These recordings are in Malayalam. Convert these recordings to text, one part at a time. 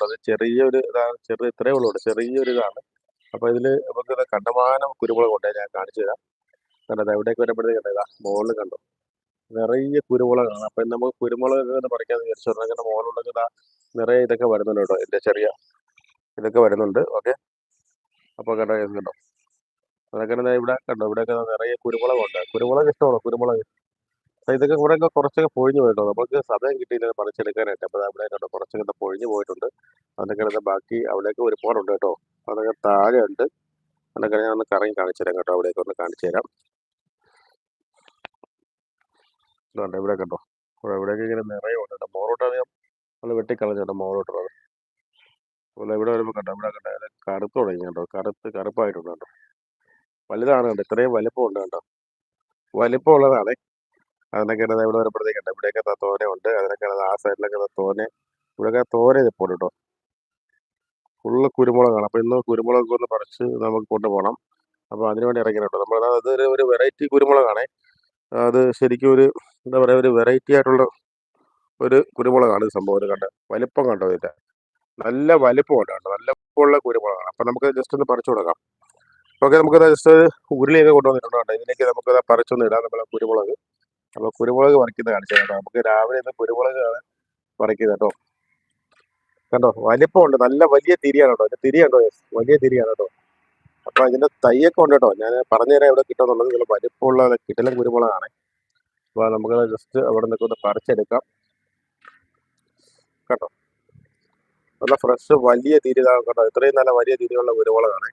അത് ചെറിയൊരു ഇതാണ് ചെറിയ ഇത്രയേ ഉള്ളൂ. ചെറിയൊരു ഇതാണ് അപ്പൊ ഇതിൽ നമുക്ക് കണ്ടമാനം കുരുമുളക് ഉണ്ട്. ഞാൻ കാണിച്ചു തരാം. കണ്ടത് എവിടേക്ക് വരുമ്പോഴത്തേക്ക് ഇതാ മുകളിൽ കണ്ടു? നിറയെ കുരുമുളകാണ്. അപ്പൊ നമുക്ക് കുരുമുളക് എന്ന് പറിക്കാന്ന് വിചാരിച്ചു? അങ്ങനെ ഇതാ നിറയെ ഇതൊക്കെ വരുന്നുണ്ട് കേട്ടോ. ഇതിന്റെ ചെറിയ ഇതൊക്കെ വരുന്നുണ്ട്. ഓക്കെ. അപ്പൊ കണ്ടോ? കണ്ടോ? അതൊക്കെ ഇവിടെ കണ്ടോ? ഇവിടെയൊക്കെ നിറയെ കുരുമുളകുണ്ട്. കുരുമുളക് ഇഷ്ടമാണോ? കുരുമുളക് ഇതൊക്കെ ഇവിടെ കുറച്ചൊക്കെ പൊഴിഞ്ഞു പോയിട്ടോ. നമുക്ക് സമയം കിട്ടിയില്ല പറിച്ചെടുക്കാനായിട്ട്. അപ്പൊ അവിടെ കണ്ടോ കുറച്ചൊക്കെ പൊഴിഞ്ഞു പോയിട്ടുണ്ട്. അതൊക്കെ ദാ ബാക്കി അവിടെയൊക്കെ ഒരുപാടുണ്ട് കേട്ടോ. അതൊക്കെ താഴെ ഉണ്ട്. അതൊക്കെ ഞാൻ ഒന്ന് കറങ്ങി കാണിച്ചു തരാം കേട്ടോ. അവിടെയൊക്കെ ഒന്ന് കാണിച്ചു തരാം. ഇതുണ്ട് ഇവിടെ കേട്ടോ ഇവിടെ ഇവിടെയൊക്കെ ഇങ്ങനെ നിറയെ ഉണ്ട് കേട്ടോ. മോറോട്ട് അധികം നമ്മൾ വെട്ടിക്കളഞ്ഞു കേട്ടോ മോറോട്ടുള്ളത് അതുപോലെ ഇവിടെ വരുമ്പോൾ കണ്ടോ ഇവിടെ കണ്ടോ കറുത്ത് തുടങ്ങി കേട്ടോ. കറുത്ത് കറുപ്പായിട്ടുണ്ട് കേട്ടോ. വലുതാണ് കേട്ടോ ഇത്രയും വലിപ്പമുണ്ട് കേട്ടോ. വലിപ്പമുള്ളതാണ് അതിനൊക്കെ ഇവിടെ വരുമ്പോഴത്തേക്കുണ്ട് ഇവിടെയൊക്കെ തോനെ ഉണ്ട്. അതിനൊക്കെ ആ സൈഡിലൊക്കെ തോനെ ഇവിടെയൊക്കെ തോനെ നിൽപ്പുണ്ട് കേട്ടോ ഫുള്ള് കുരുമുളകാണ്. അപ്പൊ ഇന്ന് കുരുമുളക് ഒന്ന് പറിച്ച് നമുക്ക് കൊണ്ടുപോകണം. അപ്പൊ അതിനുവേണ്ടി വേണ്ടി കേട്ടോ നമ്മൾ അതൊരു ഒരു വെറൈറ്റി കുരുമുളകാണേ. അത് ശരിക്കും ഒരു എന്താ പറയാ ഒരു വെറൈറ്റി ആയിട്ടുള്ള ഒരു കുരുമുളകാണ് ഈ സംഭവം. കണ്ട വലിപ്പം കണ്ടോ ഇതിന്റെ? നല്ല വലിപ്പമുണ്ട് കണ്ടോ നല്ല വലിപ്പമുള്ള കുരുമുളകാണ്. അപ്പൊ നമുക്ക് ജസ്റ്റ് ഒന്ന് പറിച്ചു കൊടുക്കാം. ഓക്കെ നമുക്ക് ജസ്റ്റ് ഉരുളിയൊക്കെ കൊണ്ടുവന്നിട്ടുണ്ട് കണ്ടോ ഇതിലേക്ക് നമുക്ക് പറിച്ചൊന്ന് ഇടാം. നമ്മളെ കുരുമുളക്. അപ്പൊ കുരുമുളക് പറിക്കുന്നത് കാണിച്ചു നമുക്ക് രാവിലെ ഇന്ന് കുരുമുളക് ആണ് പറിക്കുന്നത് കേട്ടോ. കണ്ടോ? വലിപ്പമുണ്ട്. നല്ല വലിയ തിരിയാണ് കേട്ടോ. തിരി കണ്ടോ വലിയ തിരിയാണ് കേട്ടോ. അപ്പൊ അതിന്റെ തൈയൊക്കെ ഉണ്ട് കേട്ടോ. ഞാൻ പറഞ്ഞുതരാം എവിടെ കിട്ടുമെന്നുള്ളത്. നിങ്ങൾ വലിപ്പമുള്ള കിട്ടലും കുരുമുളകാണ്. അപ്പൊ നമുക്ക് ജസ്റ്റ് അവിടെ നിന്നൊക്കെ ഒന്ന് പറിച്ചെടുക്കാം. കേട്ടോ നല്ല ഫ്രഷ് വലിയ തിരി കേട്ടോ ഇത്രയും നല്ല വലിയ തിരിയുള്ള കുരുമുളകാണ്.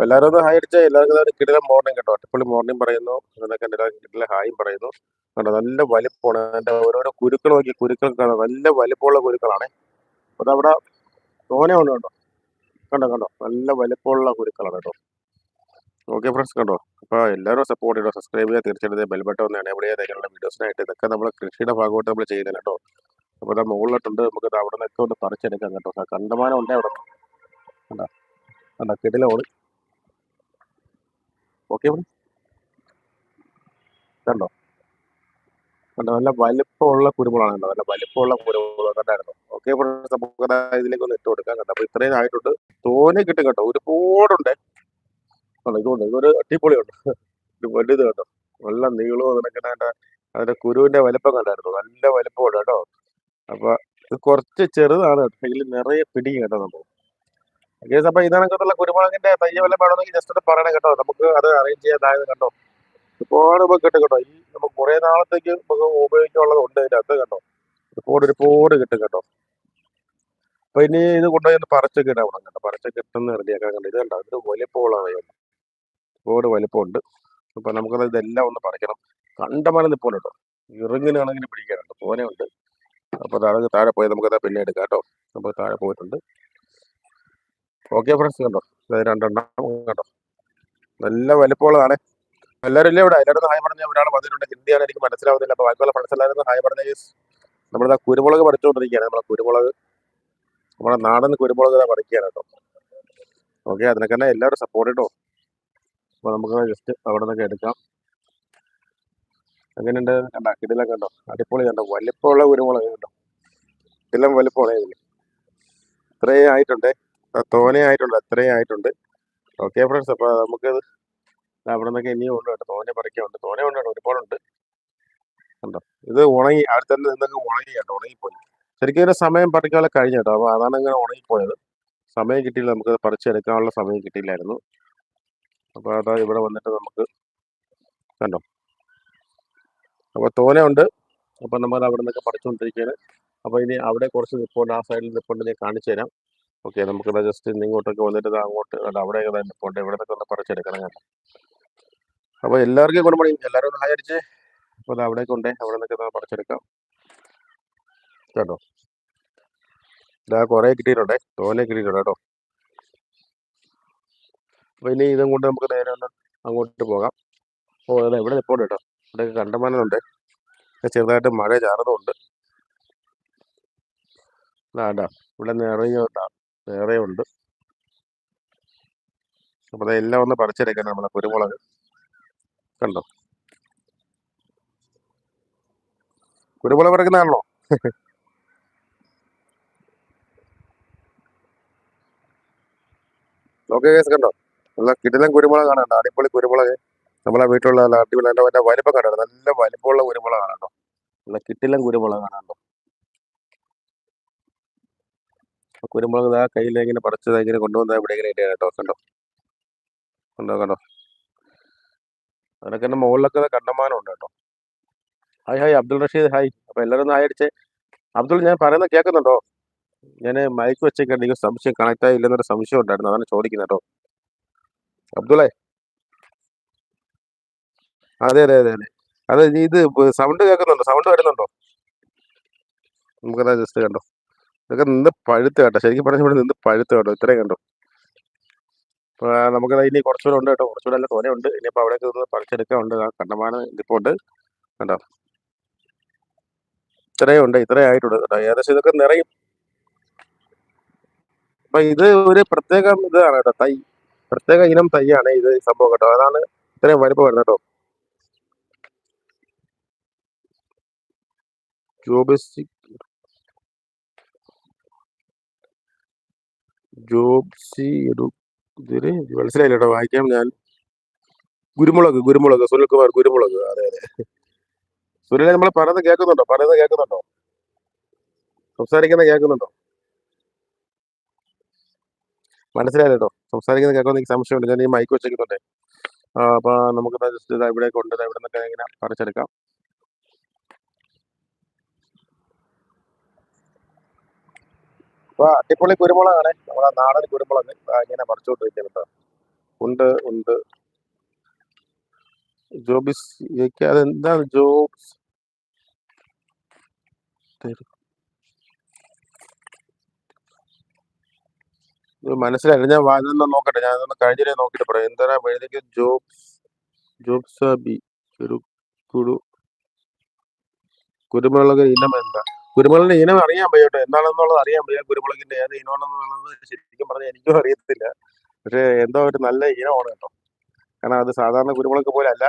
അപ്പൊ എല്ലാവരും ഹായ് അടിച്ചാൽ എല്ലാവർക്കും കിടിലം മോർണിംഗ് കേട്ടോ. അട്ടപ്പള്ളി മോർണിംഗ് പറയുന്നു. എന്നൊക്കെ കിടിലം ഹായും പറയുന്നു. കണ്ടോ നല്ല വലിപ്പമാണ്. അതിന്റെ ഓരോരോ കുരുക്കൾ നോക്കി കുരുക്കൾ കാണാം. നല്ല വലിപ്പമുള്ള കുരുക്കളാണ്. അതവിടെ ഉണ്ട് കേട്ടോ. കണ്ടോ കണ്ടോ. നല്ല വലിപ്പമുള്ള കുരുക്കളാണ് കേട്ടോ. ഓക്കെ ഫ്രണ്ട്സ് കണ്ടോ. അപ്പോൾ എല്ലാവരും സപ്പോർട്ട് ചെയ്തോ സബ്സ്ക്രൈബ് ചെയ്യുക. തീർച്ചയായിട്ടും ബെൽബട്ടൺ ഒന്ന് എനേബിൾ ചെയ്യാതെ വീഡിയോസിനായിട്ട് ഇതൊക്കെ നമ്മൾ കൃഷിയുടെ ഭാഗമായിട്ട് നമ്മൾ ചെയ്യുന്നത് കേട്ടോ. അപ്പോൾ ഇതാ മുകളിലോട്ടുണ്ട്. നമുക്ക് അവിടെ നിന്നൊക്കെ ഒന്ന് പറിച്ചെടുക്കാം കേട്ടോ. കണ്ടമാനം ഉണ്ടേ അവിടെ. കണ്ടോ കണ്ടോ. കിടിലോട് ഓക്കെ കണ്ടോ? കണ്ടോ? നല്ല വലിപ്പമുള്ള കുരുമുളകാണ് കണ്ടോ? നല്ല വലിപ്പമുള്ള കുരുമുളക് കണ്ടായിരുന്നു. ഓക്കെ നമുക്ക് ഇതിലേക്ക് ഒന്ന് ഇട്ട് കൊടുക്കാം കണ്ടോ? അപ്പൊ ഇത്രയും ആയിട്ടുണ്ട്. തോനെ കിട്ടും കേട്ടോ. ഒരുപാടുണ്ട്. കണ്ടോ? ഇതുണ്ട്. ഇതൊരു അടിപൊളിയുണ്ട്. ഒരു വലുത് കേട്ടോ നല്ല നീളവും അതിനൊക്കെ അതിന്റെ അതിന്റെ കുരുവിന്റെ വലിപ്പം കണ്ടായിരുന്നു. നല്ല വലിപ്പമുണ്ട് കേട്ടോ. അപ്പൊ ഇത് കുറച്ച് ചെറുതാണ്. കേട്ടോ ഇതിൽ നിറയെ പിടിക്കും കേട്ടോ നമുക്ക്. ഗേസ് അപ്പൊ ഇതിനകത്തുള്ള കുരുമുളകിന്റെ തയ്യ വല്ല വേണമെങ്കിൽ ജസ്റ്റ് ഒന്ന് പറയണം കേട്ടോ. നമുക്ക് അത് അറേഞ്ച് ചെയ്യാതായത് കണ്ടോ? ഒരുപാട് നമുക്ക് കിട്ടും കേട്ടോ. ഈ നമുക്ക് കുറെ നാളത്തേക്ക് നമുക്ക് ഉപയോഗിക്കാനുള്ളത് ഉണ്ട് ഇതിന്റെ കണ്ടോ? കേട്ടോ ഒരുപാട് ഒരുപാട് കിട്ടും കേട്ടോ. അപ്പൊ ഇനി ഇത് കൊണ്ടുപോയി ഒന്ന് പറിച്ചൊക്കെ ഇടാൻ കേട്ടോ. പറിച്ചൊക്കെ ഇട്ടെന്ന് റെഡിയാക്കാൻ കണ്ടോ? ഇത് കണ്ടോ? ഇതൊരു വലിപ്പമുള്ളതാണ് ഇത്. ഒരുപാട് വലിപ്പമുണ്ട്. അപ്പൊ നമുക്കത് ഇതെല്ലാം ഒന്ന് പറിക്കണം. കണ്ടമാനം നിൽപ്പുണ്ട് കേട്ടോ. ഇറങ്ങിനാണെങ്കിൽ പിടിക്കാനുണ്ട്. പോനെ ഉണ്ട്. അപ്പൊ താഴെ താഴെ പോയി നമുക്കത് പിന്നെ എടുക്കാം കേട്ടോ. നമുക്ക് താഴെ പോയിട്ടുണ്ട്. ഓക്കെ ഫ്രണ്ട്സ് കണ്ടോ? രണ്ടെണ്ണം കണ്ടോ? നല്ല വലിപ്പമുള്ളതാണ്. എല്ലാവരും ഇല്ലേ ഇവിടെ? എല്ലാവരും ഹായ് പറഞ്ഞ ഒരാൾ വന്നിട്ടുണ്ട്. ഹിന്ദിയാണ് എനിക്ക് മനസ്സിലാവുന്നില്ല. അപ്പൊ ബാക്കിയുള്ള ഫ്രണ്ട്സ് ഹായ് പറഞ്ഞ നമ്മളിതാ കുരുമുളക് പറിച്ചുകൊണ്ടിരിക്കുകയാണ്. നമ്മളെ കുരുമുളക് നമ്മുടെ നാടൻ കുരുമുളക് ഇതാ പറിക്കുകയാണ് കേട്ടോ. ഓക്കെ അതിനൊക്കെ തന്നെ എല്ലാവരും സപ്പോർട്ട് കേട്ടോ അപ്പൊ നമുക്ക് ജസ്റ്റ് അവിടെ നിന്നൊക്കെ എടുക്കാം. അങ്ങനെയുണ്ട് കണ്ട? കിടിലൊക്കെ കണ്ടോ? അടിപൊളി കണ്ടോ? വലിപ്പമുള്ള കുരുമുളക് കണ്ടോ? കിടിലം വലിപ്പമാണ് ഇതിൽ ഇത്രയും ആയിട്ടുണ്ട്. തോനെ ആയിട്ടുണ്ട് അത്രയും ആയിട്ടുണ്ട്. ഓക്കെ ഫ്രണ്ട്സ് അപ്പൊ നമുക്ക് അവിടെ നിന്നൊക്കെ ഇനിയും ഉണ്ട് കേട്ടോ. തോനെ പറിക്കുന്നുണ്ട് തോനെ ഉണ്ട് ഒരുപാടുണ്ട് കണ്ടോ? ഇത് ഉണങ്ങി അവിടെ തന്നെ നിന്നൊക്കെ ഉണങ്ങി കേട്ടോ ഉണങ്ങിപ്പോയി. ശരിക്കും ഇതിന്റെ സമയം പറിക്കാനുള്ള കഴിഞ്ഞ കേട്ടോ. അപ്പൊ അതാണ് ഇങ്ങനെ ഉണങ്ങിപ്പോയത്. സമയം കിട്ടിയില്ല നമുക്ക് പറിച്ചെടുക്കാനുള്ള സമയം കിട്ടിയില്ലായിരുന്നു. അപ്പൊ അതാ ഇവിടെ വന്നിട്ട് നമുക്ക് കണ്ടോ? അപ്പൊ തോനെ ഉണ്ട്. അപ്പൊ നമ്മൾ അവിടെ നിന്നൊക്കെ പറിച്ചുകൊണ്ടിരിക്കുകയാണ് അപ്പൊ ഇനി അവിടെ കുറച്ച് നിൽപ്പുണ്ട് ആ സൈഡിൽ നിൽപ്പുണ്ട് ഞാൻ കാണിച്ചു തരാം. ഓക്കെ നമുക്ക് ജസ്റ്റ് ഇന്ന് ഇങ്ങോട്ടൊക്കെ വന്നിട്ട് അങ്ങോട്ട് അല്ല അവിടെ നിൽപ്പുണ്ട് ഇവിടെ നിന്നൊക്കെ ഒന്ന് പറിച്ചെടുക്കണം കേട്ടോ അപ്പൊ എല്ലാവർക്കും ഗുഡ് മോർണിംഗ്. എല്ലാവരും ഒന്ന് അപ്പൊ അത് അവിടെ കൊണ്ടേ അവിടെ നിന്നൊക്കെ പറിച്ചെടുക്കാം. കേട്ടോ ഇതാ കുറെ കിട്ടിയിട്ടുണ്ടേ. തോനെ കിട്ടിയിട്ടുണ്ട് കേട്ടോ. അപ്പൊ ഇനി ഇതും കൊണ്ട് നമുക്ക് നേരെ ഒന്ന് അങ്ങോട്ട് പോകാം. ഓ അതെ ഇവിടെ നിൽപ്പുണ്ട് കേട്ടോ. ഇവിടെ കണ്ടമാനുണ്ട് ചെറുതായിട്ട് മഴ ചാറുന്നുണ്ട്. അതാ ഇവിടെ നിറയുണ്ടാ വേറെ ഉണ്ട് അപ്പൊ അതെല്ലാം ഒന്ന് പറിച്ചെടുക്കണം നമ്മളെ കുരുമുളക്. കണ്ടോ? കുരുമുളക് പറക്കുന്നതാണല്ലോ? ഓക്കെ കേസ് കണ്ടോ? നല്ല കിടിലം കുരുമുളക് കാണാം അടിപൊളി കുരുമുളക്. നമ്മളെ വീട്ടിലുള്ള അടിപൊളി നല്ല വലിപ്പം കണ്ടോ? നല്ല വലിപ്പമുള്ള കുരുമുളക് കേട്ടോ. നല്ല കിട്ടിലം കുരുമുളക് കാണാം കേട്ടോ ആ കുരുമുളക് ആ കയ്യിൽ ഇങ്ങനെ പറിച്ചത് ഇങ്ങനെ കൊണ്ടുവന്ന ഇങ്ങനെ ഇട്ടേ കേട്ടോ കണ്ടോ? കണ്ടോ കണ്ടോ? അതിനൊക്കെ എന്റെ മുകളിലൊക്കെ കണ്ടമാനം ഉണ്ട് കേട്ടോ. Hi hi Abdul Rashid hi. അപ്പോൾ എല്ലാവരും ഒന്ന് ഹായ് അബ്ദുൾ ഞാൻ പറയുന്നത് കേൾക്കുന്നുണ്ടോ? ഞാൻ മയക്ക് വെച്ചേക്കാണ് നിങ്ങൾ സംശയം കണക്ട് ആയില്ലെന്നൊരു സംശയം ഉണ്ടായിരുന്നു അതാണ് ചോദിക്കുന്നത് കേട്ടോ. അബ്ദുളെ? അതെ അതെ അതെ അതെ. അതെ ഇത് സൗണ്ട് കേൾക്കുന്നുണ്ടോ? സൗണ്ട് വരുന്നുണ്ടോ? നമുക്കതാ ജസ്റ്റ് കണ്ടോ. ഇതൊക്കെ നിന്ന് പഴുത്ത് കേട്ടോ. ശരിക്കും പറഞ്ഞ ഇവിടെ നിന്ന് പഴുത്ത് കേട്ടോ. ഇത്രയും കണ്ടോ. അപ്പൊ നമുക്ക് ഇനി കുറച്ചുകൂടെ ഉണ്ട് കേട്ടോ. കുറച്ചുകൂടെ നല്ല തോനെ ഉണ്ട് ഇനിയിപ്പോ അവിടേക്ക് നിന്ന് പറിച്ചെടുക്കാനുണ്ട് ആ കണ്ടമാനം ഇതിപ്പോൾ ഉണ്ട്. കണ്ടോ? ഇത്രയും ഉണ്ട്. ഇത്രയും ആയിട്ടുണ്ട് കേട്ടോ. ഏകദേശം ഇതൊക്കെ നിറയും. അപ്പൊ ഇത് ഒരു പ്രത്യേക ഇതാണ് കേട്ടോ. തൈ. പ്രത്യേക ഇനം തൈയാണ് ഇത് സംഭവം കേട്ടോ. അതാണ് ഇത്രയും വലിപ്പം വരുന്നത് കേട്ടോ. ജോബിസി ജോബ്സി കേട്ടോ വായിക്കാം ഞാൻ കുരുമുളക് കുരുമുളക് സുനിൽകുമാർ കുരുമുളക് അതെ അതെ. സുനിലെ നമ്മൾ പറയുന്നത് കേൾക്കുന്നുണ്ടോ? പറയുന്നത് കേൾക്കുന്നുണ്ടോ? സംസാരിക്കുന്ന കേൾക്കുന്നുണ്ടോ? മനസ്സിലായില്ല കേട്ടോ സംസാരിക്കുന്നത് കേൾക്കുമെന്ന് എനിക്ക് സംശയമുണ്ട്. ഞാൻ ഈ മൈക്ക് വെച്ചിരിക്കുന്നുണ്ടേ അപ്പൊ നമുക്ക് ജസ്റ്റ് ഇവിടെ കൊണ്ട് ഇവിടെ നിന്നൊക്കെ ഇങ്ങനെ പറിച്ചെടുക്കാം. അപ്പൊ അടിപൊളി കുരുമുളകാണ്. നമ്മളെ നാടൻ കുരുമുളക്. ഇങ്ങനെ പറിച്ചുകൊണ്ടിരിക്കുന്നത് ഉണ്ട് ഉണ്ട്. ജോബിസ് അതെന്താണ് ജോബ്സ്? മനസ്സിലായില്ല. ഞാൻ വാങ്ങുന്ന നോക്കട്ടെ. ഞാൻ ഇതൊന്ന് കഴിഞ്ഞിട്ട് നോക്കിട്ട് പറയാം. എന്താ വഴിക്ക് ജോബ്സ് ജോബ്സ് ബി ഒരു കുരു കുരുമുളക് ഇനം എന്താ? കുരുമുളകിന്റെ ഇനം അറിയാൻ വയ്യ എന്താണെന്നുള്ളത് അറിയാൻ വയ്യ. കുരുമുളകിന്റെ ഏത് ഇനമാണെന്നുള്ളത് ശരിക്കും പറഞ്ഞാൽ എനിക്കും അറിയത്തില്ല. പക്ഷെ എന്തോ ഒരു നല്ല ഇനമാണ് കേട്ടോ. കാരണം അത് സാധാരണ കുരുമുളക് പോലെ അല്ല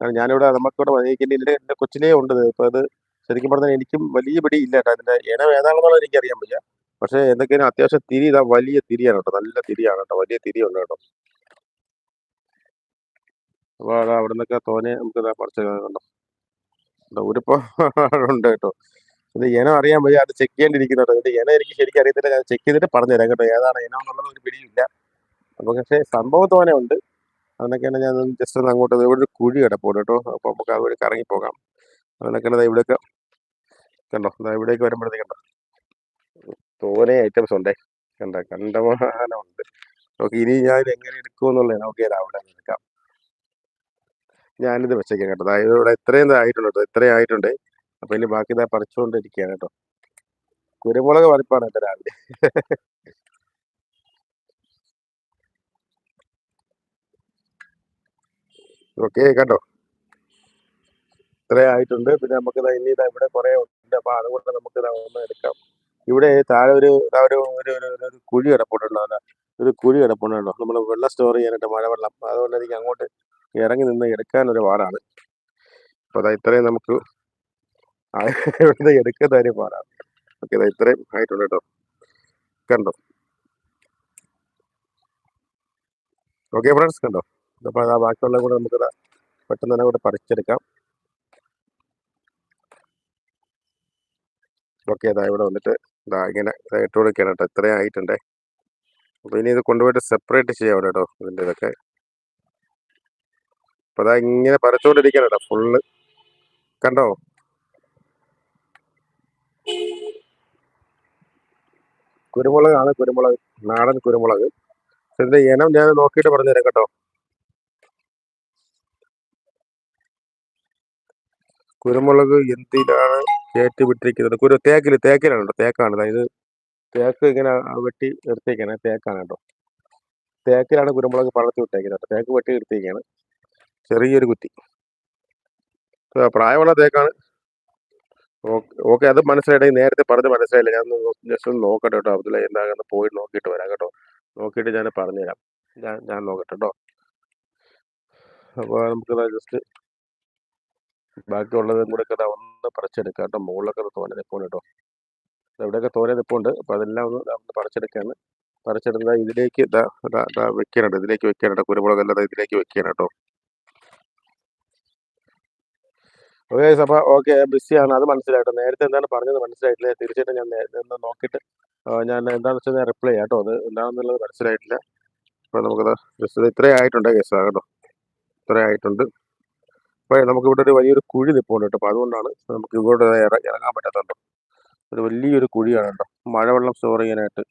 കാരണം ഞാനിവിടെ നമുക്കിവിടെ വന്നിരിക്കേണ്ടി എന്റെ കൊച്ചിലേ ഉണ്ട്. ഇപ്പൊ അത് ശരിക്കും പറഞ്ഞാൽ എനിക്കും വലിയ പിടി ഇല്ല കേട്ടോ. അതിന്റെ ഇനം ഏതാണെന്നുള്ളത് എനിക്ക് അറിയാൻ വയ്യ. പക്ഷെ എന്തൊക്കെയാണ് അത്യാവശ്യം തിരി ഇതാ വലിയ തിരിയാണ് കേട്ടോ. നല്ല തിരിയാണ് കേട്ടോ. വലിയ തിരിയുണ്ട് കേട്ടോ. അപ്പൊ അവിടെ നിന്നൊക്കെ തോനെ നമുക്ക് ഇതാ പറിച്ച് കണ്ടോ. കണ്ടോ ഒരുപാടുണ്ട് കേട്ടോ. ഇത് ഇനം അറിയാൻ വയ്യ അത് ചെക്ക് ചെയ്യേണ്ടിയിരിക്കുന്നു കേട്ടോ ഇതിന്റെ ഇനം എനിക്ക് ശരിക്കും അറിയത്തില്ല. ഞാൻ ചെക്ക് ചെയ്തിട്ട് പറഞ്ഞുതരാം കേട്ടോ. ഏതാണ് ഇനം എന്നുള്ളത് ഒരു പിടിയില്ല അപ്പൊ പക്ഷേ സംഭവത്തോനെ തോനെ ഉണ്ട്. അതിനൊക്കെയാണ് ഞാൻ ജസ്റ്റ് ഒന്ന് അങ്ങോട്ട് ഇവിടെ ഒരു കുഴി കിടപ്പുണ്ട് കേട്ടോ. അപ്പൊ നമുക്ക് അതുവഴി കറങ്ങി പോകാം. അതിനൊക്കെയാണ് ഇവിടേക്ക് കണ്ടോ? അതാ ഇവിടേക്ക് വരുമ്പോഴത്തേക്ക് തോനെ ഐറ്റംസ് ഉണ്ടേ. കണ്ട? കണ്ടമാനം ഉണ്ട് ഓക്കെ ഇനി ഞാൻ എങ്ങനെ എടുക്കുമെന്നുള്ളതാണ് ഓക്കെ അവിടെ എടുക്കാം. ഞാനിത് വെച്ചേക്കാം കേട്ടോ. ഇവിടെ ഇത്രയും ഇതായിട്ടുണ്ട് കേട്ടോ. ഇത്രയും ആയിട്ടുണ്ട്. അപ്പൊ ഇനി ബാക്കി ഇതാ പറിച്ചുകൊണ്ടിരിക്കുകയാണ് കേട്ടോ. കുരുമുളക് വലിപ്പാണ് എന്റെ രാവിലെ. ഓക്കെ കണ്ടോ? ഇത്രേ ആയിട്ടുണ്ട്. പിന്നെ നമുക്ക് ഇനി ഇതാ ഇവിടെ കുറെ ഉണ്ട്. അപ്പൊ അതുകൊണ്ട് നമുക്ക് ഇതാ ഒന്ന് എടുക്കാം. ഇവിടെ താഴെ ഒരു ഒരു ഒരു ഒരു കുഴി കിടപ്പുണ്ടല്ലോ. അതാ ഒരു കുഴി കിടപ്പുണ്ടല്ലോ. നമ്മൾ വെള്ളം സ്റ്റോർ ചെയ്യാനായിട്ട് മഴവെള്ളം അതുകൊണ്ട് എനിക്ക് അങ്ങോട്ട് ഇറങ്ങി നിന്ന് എടുക്കാൻ ഒരു പാടാണ്. അപ്പൊ അതാ ഇത്രയും നമുക്ക് ഇവിടുന്ന് എടുക്കുന്ന കാര്യം പാടാണ് ഓക്കെ ഇതാ ഇത്രയും ആയിട്ടുണ്ട് കേട്ടോ. കണ്ടോ? ഓക്കെ ഫ്രണ്ട്സ് കണ്ടോ? അപ്പൊ അതാ ബാക്കിയുള്ള കൂടെ നമുക്ക് പെട്ടെന്ന് തന്നെ കൂടെ പറിച്ചെടുക്കാം. ഓക്കെ അതാ ഇവിടെ വന്നിട്ട് ഇതാ ഇങ്ങനെ ഇട്ട് കൊടുക്കുകയാണ് കേട്ടോ. ഇത്രയും ആയിട്ടുണ്ടേ. അപ്പൊ ഇനി ഇത് കൊണ്ടുപോയിട്ട് സെപ്പറേറ്റ് ചെയ്യാം കേട്ടോ ഇതിന്റെ ഇതൊക്കെ. അപ്പൊ അതാ ഇങ്ങനെ പറിച്ചുകൊണ്ടിരിക്കണം കേട്ടോ ഫുള്ള് കണ്ടോ? കുരുമുളകാണ് കുരുമുളക് നാടൻ കുരുമുളക്. ഇതിന്റെ ഇനം ഞാൻ നോക്കിയിട്ട് പറഞ്ഞുതരാം കേട്ടോ. കുരുമുളക് എന്തിനാണ് കയറ്റി വിട്ടിരിക്കുന്നത് കുരു തേക്കിൽ തേക്കിലാണ് കേട്ടോ തേക്കാണ്. അതായത് തേക്ക് ഇങ്ങനെ വെട്ടി എടുത്തേക്കാണ് തേക്കാണ് കേട്ടോ. തേക്കിലാണ് കുരുമുളക് പടർത്തി വിട്ടേക്കുന്നത് തേക്ക് വെട്ടി എടുത്തേക്കാണ് ചെറിയൊരു കുറ്റി. പ്രായമുള്ള തേക്കാണ്. ഓക്കെ അത് മനസ്സിലായിട്ട് നേരത്തെ പറഞ്ഞ് മനസ്സിലായില്ല. ഞാൻ ജസ്റ്റ് ഒന്ന് നോക്കട്ടെ കേട്ടോ. അബ്ദുള്ള എന്താകുന്ന പോയി നോക്കിയിട്ട് വരാം കേട്ടോ. നോക്കിയിട്ട് ഞാൻ പറഞ്ഞുതരാം. ഞാൻ ഞാൻ നോക്കട്ടെ കേട്ടോ. അപ്പോൾ നമുക്ക് ജസ്റ്റ് ബാക്കിയുള്ളതും കൂടെ ഒക്കെ ഒന്ന് പറിച്ചെടുക്കാം കേട്ടോ. മുകളിലൊക്കെ അത് തോനെ നിൽപ്പുണ്ട് കേട്ടോ. എവിടെയൊക്കെ തോന്നിയത് തോനെ നിൽപ്പുണ്ട് അപ്പോൾ അതെല്ലാം ഒന്ന് പറിച്ചെടുക്കാണ് ഒന്ന് പറിച്ചെടുക്കുകയാണ് പറിച്ചെടുത്ത ഇതിലേക്ക് വെക്കാനുണ്ട് ഇതിലേക്ക് വെക്കാനുണ്ട് കുരുമുളക് എല്ലാം ദാ ഇതിലേക്ക് വെക്കാണ് കേട്ടോ ഓക്കെ അപ്പോൾ ഓക്കെ ബിസിയാണ് അത് മനസ്സിലായിട്ടോ? നേരത്തെ എന്താണ് പറഞ്ഞത് മനസ്സിലായിട്ടില്ല? തീർച്ചയായിട്ടും ഞാൻ ഒന്ന് നോക്കിയിട്ട് ഞാൻ എന്താണെന്ന് വെച്ചാൽ റിപ്ലൈ ചെയ്യാം അത് എന്താണെന്നുള്ളത് മനസ്സിലായിട്ടില്ല. അപ്പോൾ നമുക്കത് ജസ്റ്റ് ഇത്രയും ആയിട്ടുണ്ട് കേസ് കേട്ടോ. ഇത്രയും ആയിട്ടുണ്ട്. അപ്പോൾ നമുക്കിവിടെ ഒരു വലിയൊരു കുഴി നിൽപ്പുണ്ട് കേട്ടോ. അപ്പോൾ അതുകൊണ്ടാണ് നമുക്ക് ഇവിടെ ഇറ- ഇറങ്ങാൻ പറ്റാത്തതുണ്ടോ ഒരു വലിയൊരു കുഴിയാണ് കേട്ടോ. മഴവെള്ളം സ്റ്റോർ ചെയ്യാനായിട്ട്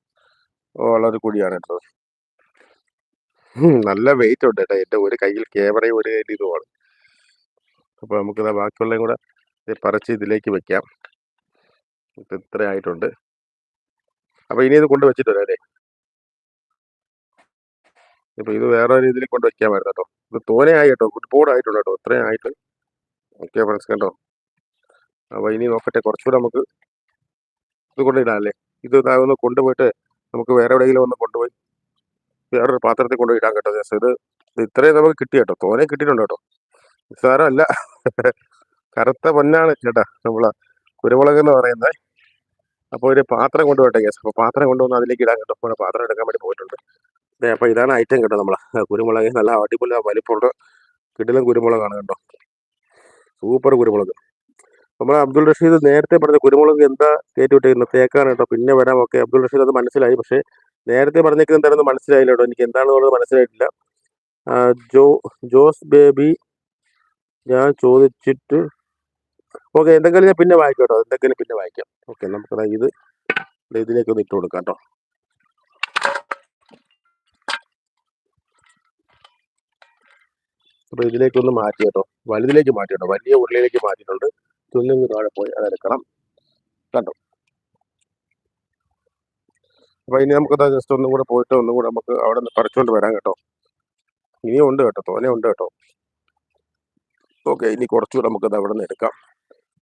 ഉള്ള ഒരു കുഴിയാണ് കേട്ടോ. നല്ല വെയിറ്റ് ഉണ്ട് കേട്ടോ. എന്റെ ഒരു കയ്യിൽ ക്യാമറയും ഒരു കയ്യിൽ ഇതുമാണ്. അപ്പോൾ നമുക്കിത് ബാക്കിയുള്ളതും കൂടെ ഇത് പറിച്ച് ഇതിലേക്ക് വെക്കാം. ഇത് ഇത്ര ആയിട്ടുണ്ട്. അപ്പോൾ ഇനി ഇത് കൊണ്ട് വെച്ചിട്ട് വരാം അല്ലേ? ഇപ്പോൾ ഇത് വേറെ രീതിയിൽ കൊണ്ട് വെക്കാമായിരുന്നു കേട്ടോ. ഇത് തോനെയായി കേട്ടോ. ഒരുപാട് ആയിട്ടുണ്ട് കേട്ടോ. ഇത്രയും ആയിട്ട്. ഓക്കെ ഫ്രണ്ട്സ് കേട്ടോ അപ്പോൾ ഇനി നോക്കട്ടെ. കുറച്ചുകൂടെ നമുക്ക് ഇത് കൊണ്ടിടാം അല്ലേ? ഇത് ഇതാ ഒന്ന് കൊണ്ടുപോയിട്ട് നമുക്ക് വേറെ എവിടെയെങ്കിലും ഒന്ന് കൊണ്ടുപോയി വേറൊരു പാത്രത്തിൽ കൊണ്ടുപോയി ഇടാൻ കേട്ടോ. ജസ്റ്റ് ഇത് ഇത് ഇത്രയും നമുക്ക് കിട്ടി കേട്ടോ. തോനെ കിട്ടിയിട്ടുണ്ട് കേട്ടോ. നിസ്സാരമല്ല കറുത്ത പൊന്നാണ് ചേട്ടാ നമ്മളെ കുരുമുളക് എന്ന് പറയുന്നത്. അപ്പോൾ ഒരു പാത്രം കൊണ്ടുപോട്ടെ കേസ് അപ്പോൾ പാത്രം കൊണ്ടുവന്ന് അതിലേക്ക് ഇടാൻ കേട്ടോ അപ്പോൾ പാത്രം എടുക്കാൻ വേണ്ടി പോയിട്ടുണ്ട്. അതെ അപ്പോൾ ഇതാണ് ഐറ്റം കേട്ടോ നമ്മളെ. കുരുമുളക് നല്ല അടിപൊളി വലിപ്പമുണ്ട് കിടിലം കുരുമുളകാണ് കേട്ടോ സൂപ്പർ കുരുമുളക്. നമ്മളെ അബ്ദുൾ റഷീദ് നേരത്തെ പറഞ്ഞ കുരുമുളക് എന്താ കയറ്റി വിട്ടിരുന്നത്? തേക്കാണ് കേട്ടോ. പിന്നെ വരാം. ഓക്കെ അബ്ദുൾ റഷീദ് അത് മനസ്സിലായി. പക്ഷേ നേരത്തെ പറഞ്ഞേക്കുന്നത് എന്താണെന്ന് മനസ്സിലായില്ല കേട്ടോ എനിക്ക് എന്താണെന്നുള്ളത് മനസ്സിലായിട്ടില്ല. ജോ ജോസ് ബേബി ഞാൻ ചോദിച്ചിട്ട് ഓക്കെ എന്തെങ്കിലും ഞാൻ പിന്നെ വായിക്കാം കേട്ടോ എന്തെങ്കിലും പിന്നെ വായിക്കാം. ഓക്കെ നമുക്ക് ഇത് ഇതിലേക്ക് ഒന്ന് ഇട്ട് കൊടുക്കാം കേട്ടോ. അപ്പൊ ഇതിലേക്ക് ഒന്ന് മാറ്റി കേട്ടോ. വലുതിലേക്ക് മാറ്റി കേട്ടോ. വലിയ ഉരുളിയിലേക്ക് മാറ്റിയിട്ടുണ്ട്. തുന്നിങ്ങ് താഴെ പോയി. അതെടുക്കണം കണ്ടോ? അപ്പൊ ഇനി നമുക്ക് ജസ്റ്റ് ഒന്നും കൂടെ പോയിട്ട് ഒന്നും കൂടെ നമുക്ക് അവിടെ നിന്ന് പറിച്ചുകൊണ്ട് വരാം കേട്ടോ. ഇനിയും ഉണ്ട് കേട്ടോ. തോനെ ഉണ്ട് കേട്ടോ. ഓക്കെ ഇനി കുറച്ചുകൂടെ നമുക്കത് അവിടെ നിന്ന് എടുക്കാം.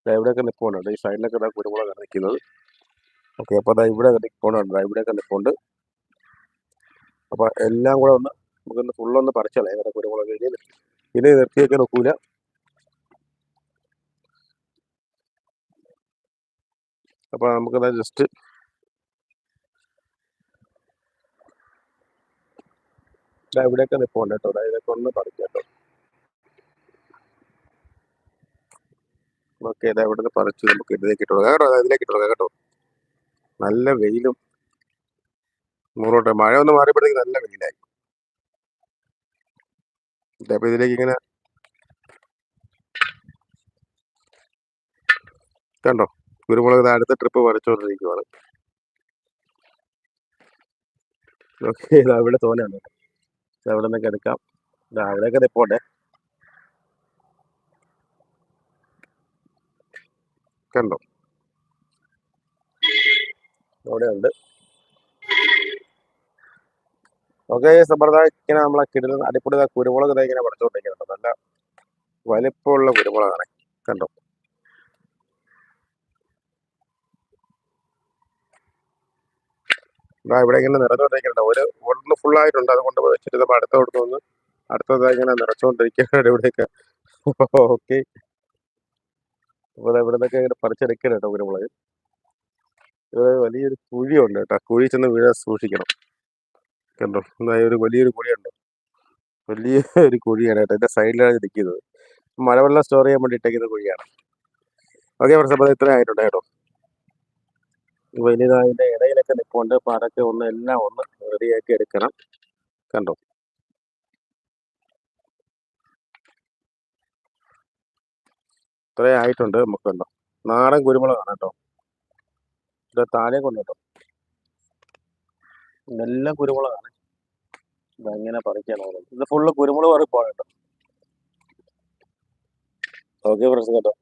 ദാ ഇവിടെയൊക്കെ നിൽപ്പുണ്ട് ഈ സൈഡിലൊക്കെ ഇതാ കുരുമുളകാണ് നിൽക്കുന്നത്. ഓക്കെ അപ്പോൾ അതാ ഇവിടെ നിൽപ്പുണ്ട് ഇവിടെയൊക്കെ നിൽപ്പുണ്ട് അപ്പോൾ എല്ലാം കൂടെ ഒന്ന് നമുക്കൊന്ന് ഫുള്ളൊന്ന് പറിച്ചാലേ ഇവിടെ കുരുമുളക് ഇനി ഇനി നിർത്തിയൊക്കെ നോക്കൂല അപ്പം നമുക്കതാ ജസ്റ്റ് ഇവിടെയൊക്കെ നിൽപ്പുണ്ട് കേട്ടോ. അതായത് ഒന്ന് പറിക്കാം കേട്ടോ. ഓക്കെ ഏതാ ഇവിടുന്ന് പറിച്ച് നമുക്ക് ഇതിലേക്ക് ഇട്ട് കൊടുക്കാം. കേട്ടോ ഇതിലേക്ക് ഇട്ട് കൊടുക്കാം കേട്ടോ. നല്ല വെയിലും മുറോട്ടെ മഴ ഒന്ന് മാറിയപ്പോഴത്തേക്ക് നല്ല വെയിലായി. അപ്പൊ ഇതിലേക്ക് ഇങ്ങനെ കണ്ടോ കുരുമുളക് അടുത്ത ട്രിപ്പ് പറിച്ചുകൊണ്ടിരിക്കുവാണ് ഓക്കെ ഇവിടെ തോനെയാണ് ഇവിടെ നിന്നൊക്കെ എടുക്കാം. അവിടെയൊക്കെ നിൽപ്പുണ്ടേ കണ്ടോ? അവിടെ ഉണ്ട് ഓക്കെ സമ്പ്രദായം ഇങ്ങനെ നമ്മളെ കിടന്ന് അടിപൊളി കുരുമുളക് ഇതായി ഇങ്ങനെ പഠിച്ചുകൊണ്ടിരിക്കുന്നുണ്ട് നല്ല വലിപ്പമുള്ള കുരുമുളകാണ്. കണ്ടോ? ദാ ഇവിടെ ഇങ്ങനെ നിറഞ്ഞുകൊണ്ടിരിക്കുന്നുണ്ട് ഒരു ഒന്ന് ഫുൾ ആയിട്ടുണ്ട്. അതുകൊണ്ട് വെച്ചിട്ട് നമ്മൾ അടുത്ത കൊടുത്തു വന്ന് അടുത്തത് ഇങ്ങനെ നിറച്ചുകൊണ്ടിരിക്കുകയാണ് ഇവിടെയൊക്കെ. ഓക്കെ അപ്പോൾ ഇവിടെ നിന്നൊക്കെ ഇങ്ങനെ പറിച്ചെടുക്കണം കേട്ടോ കുരുമുളക് ഇവിടെ വലിയൊരു കുഴിയുണ്ട് കേട്ടോ. കുഴി ചെന്ന് വീഴാൻ സൂക്ഷിക്കണം. കണ്ടോ? എന്നാ ഒരു വലിയൊരു കുഴിയുണ്ട്. വലിയ ഒരു കുഴിയാണ് കേട്ടോ. എന്റെ സൈഡിലാണ് നിൽക്കുന്നത്. മഴവെള്ളം സ്റ്റോർ ചെയ്യാൻ വേണ്ടി ഇട്ടേക്കുന്ന കുഴിയാണ്. ഓക്കെ ഫ്രണ്ട്സ് അപ്പോൾ ഇത്രയും ആയിട്ടുണ്ട് കേട്ടോ. വലിയതായതിന്റെ ഇടയിലൊക്കെ നിൽപ്പുണ്ട് അപ്പോൾ അതൊക്കെ ഒന്ന് എല്ലാം ഒന്ന് റെഡിയാക്കി എടുക്കണം. കണ്ടോ? ഇത്രയും ആയിട്ടുണ്ട് നമുക്ക് കണ്ടോ നാടൻ കുരുമുളകാണ് കേട്ടോ. ഇത് താഴെ കൊണ്ട് കേട്ടോ. നല്ല കുരുമുളകാണ്. ഇതെങ്ങനെ പറിക്കാനോ ഇത് ഫുള്ള് കുരുമുളക് പറിപ്പാണ് കേട്ടോ. ഓക്കെ ഫ്രണ്ട്സ് കേട്ടോ.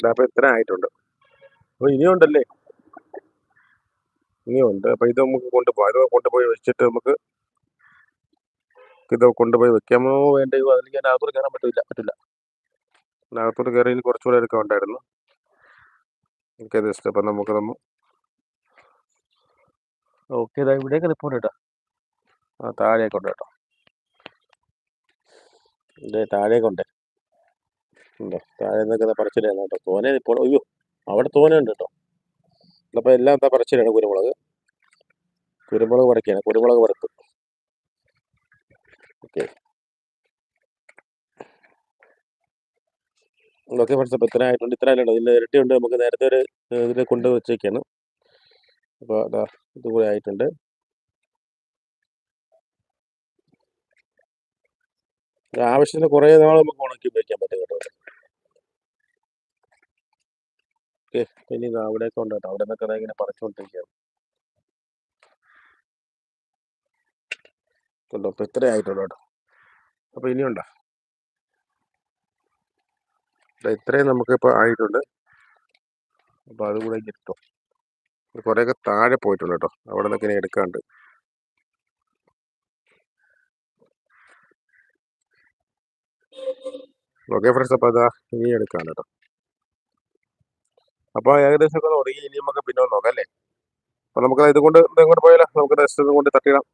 അപ്പൊ ഇത്ര ആയിട്ടുണ്ട്. അപ്പൊ ഇനിയുണ്ടല്ലേ ഇനിയുണ്ട് അപ്പൊ ഇത് നമുക്ക് കൊണ്ടുപോകാം ഇത് കൊണ്ടുപോയി വെച്ചിട്ട് നമുക്ക് ഇത് കൊണ്ടുപോയി വെക്കാമോ വേണ്ടയോ അതിന് ഞാൻ അകത്തോട്ട് കയറാൻ പറ്റില്ല പറ്റില്ല അകത്തോട്ട് കയറി ഇനി കുറച്ചുകൂടെ എടുക്കാൻ ഉണ്ടായിരുന്നു എനിക്കത് ഇഷ്ടം അപ്പം നമുക്ക് നമ്മൾ ഓക്കെ ഇതാ ഇവിടെയൊക്കെ നിൽപ്പുണ്ട് കേട്ടോ ആ താഴേക്കുണ്ട് കേട്ടോ. ഇതേ താഴേക്കുണ്ട്. ഉണ്ടോ താഴെ നിന്നൊക്കെ പറിച്ചിലാണ് കേട്ടോ. തോനെ ഇപ്പോൾ അയ്യോ അവിടെ തോനെ ഉണ്ട് കേട്ടോ. അപ്പോൾ എല്ലാം എന്താ പറിച്ചിലാണ് കുരുമുളക്? കുരുമുളക് പറിക്കുകയാണ് കുരുമുളക് വറുത്ത്. ഓക്കെ അപ്പോൾ ഇത്ര ആയിട്ടുണ്ട് ഇത്ര ആയിട്ടുണ്ട്. ഇരട്ടി ഉണ്ട്. നമുക്ക് നേരത്തെ ഒരു ഇതിൽ കൊണ്ട് വെച്ചേക്കാണ്. അപ്പോൾ അതാ ഇതുപോലെ ആയിട്ടുണ്ട്. ആവശ്യത്തിന് കുറേ നാൾ നമുക്ക് ഉണക്കി ഉപയോഗിക്കാൻ പറ്റും കേട്ടോ. ഓക്കെ. ഇനി അവിടെയൊക്കെ ഉണ്ട് കേട്ടോ. അവിടെ നിന്നൊക്കെ ഇങ്ങനെ പറിച്ചുകൊണ്ടിരിക്കുകയാണ് കണ്ടോ? അപ്പോൾ ഇത്ര ആയിട്ടുള്ളൂ കേട്ടോ. അപ്പോൾ ഇനിയുണ്ടോ ഇത്രയും നമുക്കിപ്പോൾ ആയിട്ടുണ്ട്. അപ്പോൾ അതും കൂടെ കിട്ടും കുറേയൊക്കെ താഴെ പോയിട്ടുണ്ട് കേട്ടോ. അവിടെ നിന്നൊക്കെ ഇനി എടുക്കാണ്ട്. ഓക്കെ ഫ്രണ്ട്സ് അപ്പോൾ അതാ ഇനി എടുക്കാം കേട്ടോ. അപ്പോൾ ഏകദേശം ഒക്കെ തുടങ്ങി. ഇനി നമുക്ക് പിന്നെ നോക്കാം അല്ലേ? അപ്പോൾ നമുക്ക് ഇതുകൊണ്ട് ഇങ്ങോട്ട് പോയാലോ? നമുക്ക് ടെസ്റ്റ് കൊണ്ട് തട്ടിയിടാം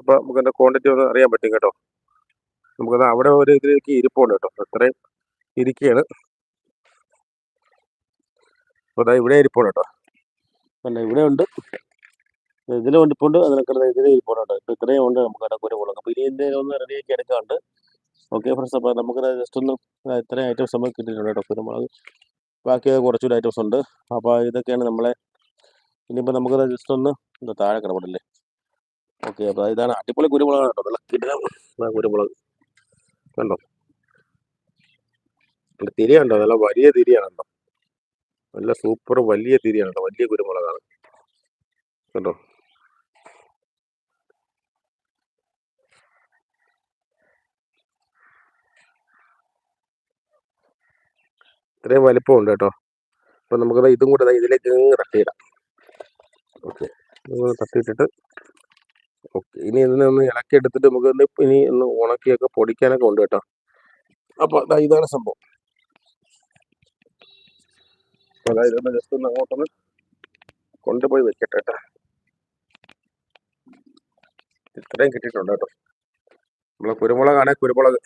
അപ്പോൾ നമുക്ക് അതിന്റെ ക്വാണ്ടിറ്റി ഒന്ന് അറിയാൻ പറ്റും കേട്ടോ. നമുക്കത് അവിടെ ഒരു ഇതിലേക്ക് ഇരിപ്പുണ്ട് കേട്ടോ. അത്രയും ഇരിക്കുകയാണ് അതാ ഇവിടെ ഇരിപ്പുണ്ട് കേട്ടോ. അല്ല ഇവിടെ ഉണ്ട്. ഇതിലും ഉണ്ടിപ്പുണ്ട് അതിനൊക്കെ ഇതിലും ഇരിപ്പുണ്ട് കേട്ടോ. ഇപ്പോൾ ഇത്രയും ഉണ്ട് നമുക്ക് അവിടെ കുരുമുളക് അപ്പോൾ ഇനി ഇതിന്റെ ഒന്ന് റെഡിയാക്കി എടുക്കാണ്ട്. ഓക്കെ ഫ്രണ്ട്സ് അപ്പോൾ നമുക്ക് ജസ്റ്റ് ഒന്ന് ഇത്രയും ഐറ്റംസ് നമുക്ക് കിട്ടിയിട്ടുണ്ട് കേട്ടോ. കുരുമുളക് ബാക്കി കുറച്ചുകൂടി ഐറ്റംസ് ഉണ്ട്. അപ്പോൾ ഇതൊക്കെയാണ് നമ്മളെ ഇനിയിപ്പോൾ നമുക്ക് ജസ്റ്റ് ഒന്ന് താഴെ കിടപ്പുണ്ടല്ലേ. ഓക്കെ അപ്പോൾ ഇതാണ് അടിപൊളി കുരുമുളകാണ് കേട്ടോ. നല്ല കിടന്ന കുരുമുളക്. കണ്ടോ? നല്ല തിരിയുണ്ടോ? നല്ല വലിയ തിരിയാണ് കണ്ടോ നല്ല സൂപ്പർ വലിയ തിരിയാണ് കേട്ടോ വലിയ കുരുമുളകാണ്. കണ്ടോ? ഇത്രയും വലിപ്പമുണ്ട് കേട്ടോ. അപ്പോൾ നമുക്ക് ഇതും കൂടെ ഇതിലേക്ക് തട്ടിയിടാം. ഓക്കെ. തട്ടിയിട്ടിട്ട് ഓക്കെ. ഇനി ഇതിനെ ഒന്ന് ഇളക്കി എടുത്തിട്ട് നമുക്ക് ഇനി ഒന്ന് ഉണക്കിയൊക്കെ പൊടിക്കാനൊക്കെ ഉണ്ട് കേട്ടോ. അപ്പോൾ അതാ ഇതാണ് സംഭവം. അതായത് ഒന്ന് ജസ്റ്റ് ഒന്ന് അങ്ങോട്ടൊന്ന് കൊണ്ടുപോയി വെക്കട്ടെ കേട്ടോ. ഇത്രയും കിട്ടിയിട്ടുണ്ട് കേട്ടോ. നമ്മളെ കുരുമുളകാണേ കുരുമുളക്.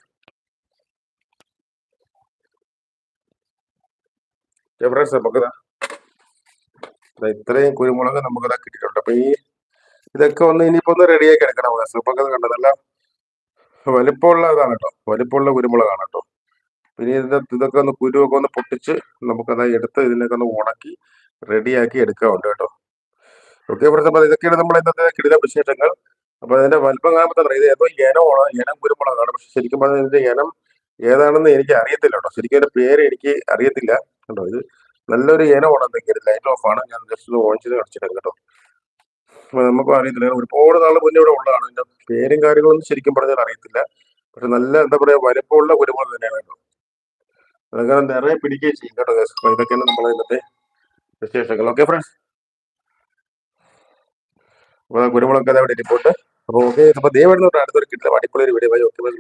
ഫ്രണ്ട്സ് നമുക്കതാ ഇത്രയും കുരുമുളക് നമുക്കതാ കിട്ടിയിട്ടുണ്ട്. അപ്പൊ ഈ ഇതൊക്കെ ഒന്ന് ഇനിയിപ്പോ ഒന്ന് റെഡിയാക്കി എടുക്കണം സൂപ്പൊക്കെ കണ്ടതല്ല. വലിപ്പമുള്ള ഇതാണ് കേട്ടോ. വലിപ്പമുള്ള കുരുമുളകാണ് കേട്ടോ. പിന്നെ ഇതിന്റെ ഇതൊക്കെ ഒന്ന് കുരുവൊക്കെ ഒന്ന് പൊട്ടിച്ച് നമുക്കത് എടുത്ത് ഇതിനൊക്കെ ഒന്ന് ഉണക്കി റെഡിയാക്കി എടുക്കാറുണ്ട് കേട്ടോ. ഓക്കെ അപ്പൊ ഇതൊക്കെയാണ് നമ്മൾ ഇന്നത്തെ കിടില വിശേഷങ്ങൾ. അപ്പൊ അതിന്റെ വലിപ്പം കാണുമ്പോൾ ഇത് ഏതോ ഇനമാണ് ഇനം കുരുമുളകാണ്. പക്ഷെ ശരിക്കും പറഞ്ഞാൽ ഇതിന്റെ ഇനം ഏതാണെന്ന് എനിക്ക് അറിയത്തില്ല കേട്ടോ. ശരിക്കും അതിന്റെ പേര് എനിക്ക് അറിയത്തില്ല. കേട്ടോ ഇത്? നല്ലൊരു ഇനമാണ് എന്തെങ്കിലും ലൈറ്റ് ഓഫ് ആണ്. ഞാൻ ജസ്റ്റ് ഓൺ ചെയ്ത് കളിച്ചിട്ടുണ്ട് കേട്ടോ. നമുക്കും അറിയത്തില്ല ഒരുപാട് നാൾ മുന്നേ ഇവിടെ ഉള്ളതാണ്. ഇതിന്റെ പേരും കാര്യങ്ങളൊന്നും ശരിക്കും പറഞ്ഞാൽ അറിയത്തില്ല. പക്ഷെ നല്ല എന്താ പറയാ വലിപ്പമുള്ള കുരുമുളക് തന്നെയാണ് കേട്ടോ. അതൊക്കെ നിറയെ പിടിക്കുകയും ചെയ്യും കേട്ടോ. അപ്പൊ ഇതൊക്കെയാണ് നമ്മളെ ഇന്നത്തെ വിശേഷങ്ങൾ. ഓക്കെ ഫ്രണ്ട്സ് കുരുമുളക് കഥ ഇവിടെ ഇരിപ്പുണ്ട് അപ്പൊ ഓക്കെ അപ്പൊ ദയവായിട്ട് അടുത്തൊരു കിട്ടില്ല അടിപൊളി ഒരു വീഡിയോ ഓക്കെ ബൈ